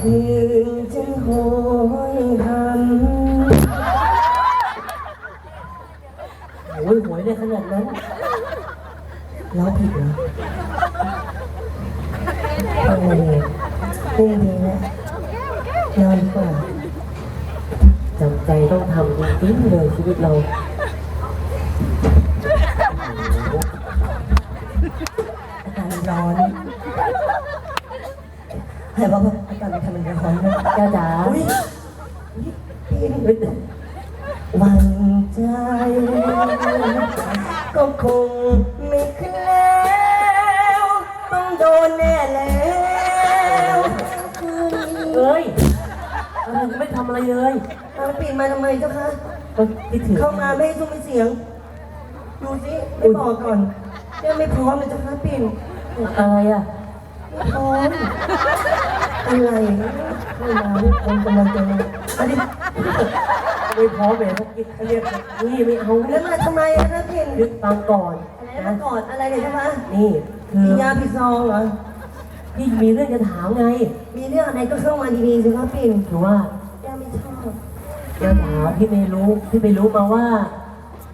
คืนฉันโหยหันโอ้ยหวยเลยขนาดนั้นเราผิดเหรอโอ้โหนี่ดีนะนอนดีกว่าจำใจต้องทำจริงๆเลยชีวิตเราอากาศร้อนแต่ว่าอากาศมันทำมัน ร้อนนะเจ้าจ๋าอุ้ยพี่วันใจ ก็คงไม่แคล้วต้องโดนแน่แล้วคืนนี้เอ้ยเออไม่ทำอะไรเลยเอาปิดมาทำไมเจ้าคะ ก็คิดถึงเข้ามาไม่ให้ซุ้มไม่เสียง ดูสิไม่บอกก่อนยังไม่พร้อมเลยเจ้าคะปิ่นอะไรอะไม่พร้อมอะไร ไม่มาไม่คนกำลังจะมาอันนี้ไม่พร้อมเลยถ้าคิดเขาเรียกนี่ไม่เอาแล้เรื่วมาทำไมอะนะปิ่นยึดฟังก่อนแล้วนะมากอดอะไรเนี่ยเจ้าคะนี่คือยาผิดซองเหรอ พี่มีเรื่องจะถามไงมีเรื่องอะไรก็เข้ามาดีๆสิคะปิ่นคือว่าย่าไม่ชอบเจ้าถามพี่ไม่รู้พี่ไม่รู้มาว่า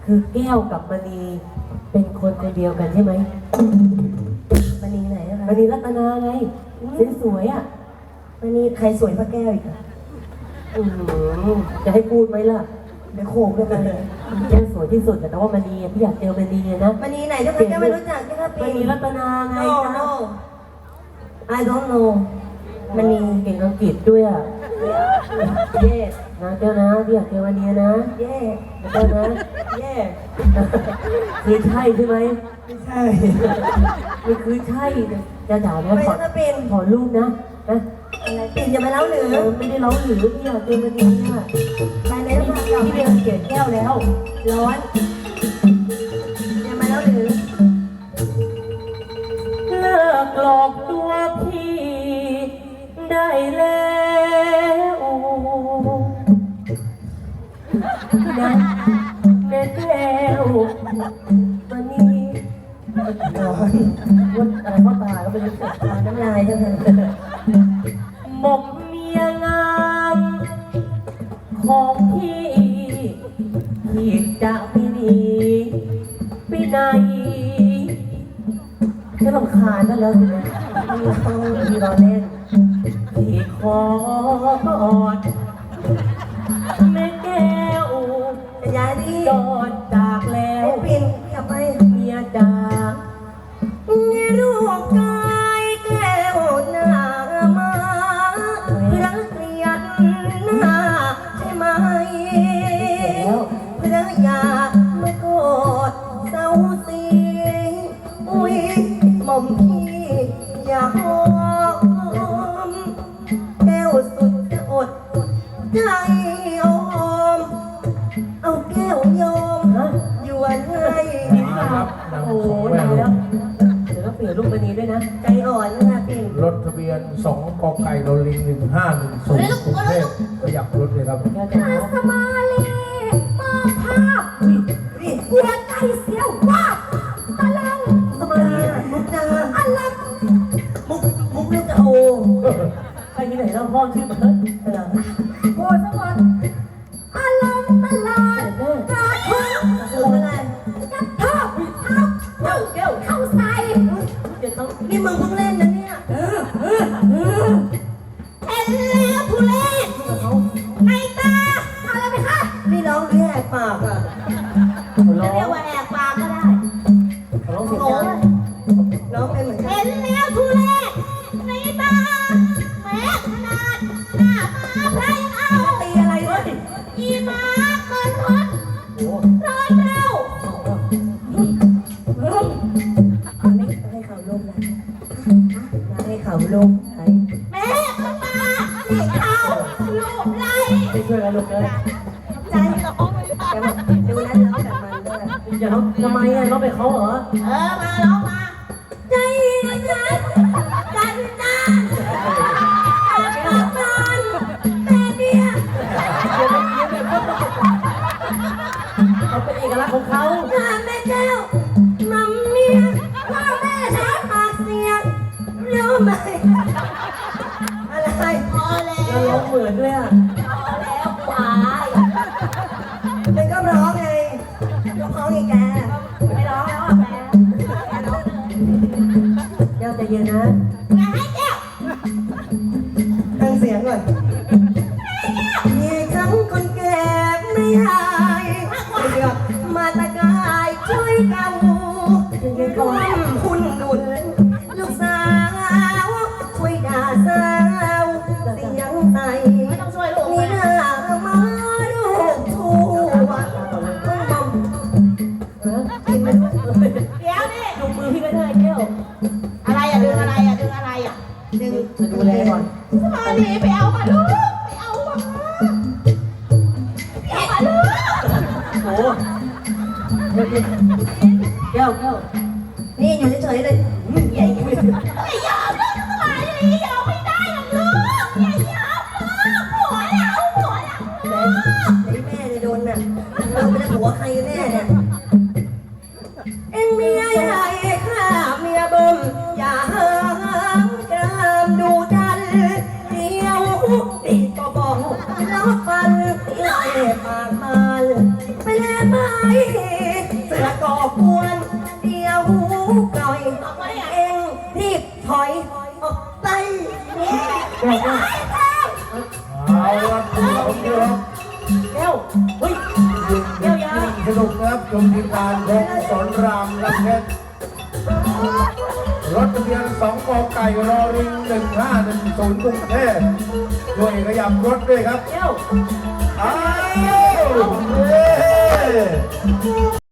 คือแก้วกับมณีเป็นคนคนเดียวกันใช่ไหมมันนีไหนอะคะมณีรัตนาไงสวยๆอะ มันนีใครสวยพระแก้วอีกอะอืมจะให้พูดไหมล่ะเดี๋ยวโขกด้วยกันเลยแก้วสวยที่สุดแต่ว่ามณีอะพี่อยากเจอมณีอะนะมันนีไหนเจ้าคะแก้วไม่รู้จักเจ้าคะมปิ่นณีรัตนาไง no จ๊ะ no I don't know มันนีเก่งอังกฤษด้วยอะเย่นะเจ้านะพี่อยากเจอวันนี้นะเย่เจ้านะเย่คือใช่ใช่ไหมไม่ใช่ มันคือใช่จะด่านะไม่ขอใช่ปิ่นขอรูปนะนะ อะไรปิ่นอย่ามาเล่าหรือ ไม่ได้ร้องหรือพี่อยากเจอวันนี้อะไปไหนแล้วมาพี่เรียนเกียดแก้วแล้ว ร้อนอย่ามาเล่าหรือ เลิกหลอกตัวพี่ได้แล้วนะแม่แก้ววันนี้ร้อนวันอะไรพ่อตาก็ไม่รู้จักร้อนน้ำลายเจ้าค่ะหม กเมียงามของพี่ที่จะไม่หนีไปไหนจะรำคาญกันแล้วใช่ไหมมีเขามีรอเล่นพี่ขอกอดแม่แก้วจะย้ายดิ อย่าหอมแก้วสุดจะอดใจอม เอาแก้วยอมฮะอยู่วันให้จริงเปล่าโอ้โหตายแล้วเดี๋ยวต้องเปลี่ยนรูปไปนี้ด้วยนะ ใจอ่อนนะปิ่นรถทะเบียน2กไก่โรลิง1510กรุงเทพขยับรถเลยครับแก้วจ๋าสมาลีม นเล่าพ่อชื่อเบิร์ดเออโกสวรรค์อัลลังตลาดกาทุ่งคืออะไรยัดทอบทับเข้าเกี่ยวเข้าใส่เดี๋ยวต้องนี่มึงเพิ่งเล่นนะเนี่ยเอ็นแล้วทุเรศไอ้ตาอะไรไปคะนี่ร้องหรือแหกปากอะร้อง อีมาเกินทนโอ้ร้อนเร็วไม่ให้เขาลมนะมาให้เขาลมไอ้แม่ขึ้นมาที่เขาลูบไหลไม่ช่วยกันลูกเลยใจแกบอกดูนะร้องแบบมันด้วยอย่าร้องทำไมอะร้องไปเขาเหรอ เออ มาร้องมา ม่ใช้ปากเสียงรู้ไหมอะไรพอมือนด้วยอะพอแล้วควายเป็นก็ร้องไงก็ร้องไงแกไม่ร้องแล้วอะแม่แม่ร้องเลยแก้วใจเย็นนะแม่ให้แก้วตั้งเสียงก่อนมีครั้งคนแก่ไม่หายมาตะกายช่วยกัน มาลีไปเอามาลูกไปเอามาไปเอามาลูกโอ้โหแก้วแก้วนี่อยู่เฉยๆเลยอย่ายอมลูกสมาลียอมไม่ได้หรอกลูกอย่ายอมลูกหัวเราหัวเราไอ้แม่เนี่ยโดนน่ะเราเป็นผัวใครกันแน่เนี่ย อยออกไปแก้วแก้วเอาละคุณผู้ชมแก้วเฮ้ยแก้วยาสนุกครับชมทีมงานของสอนรามลำเพชรรถทะเบียนสองกไก่รอริงหนึ่งห้าหนึ่งศูนย์กรุงเทพด้วยขยับรถด้วยครับแก้วอ้าวเย้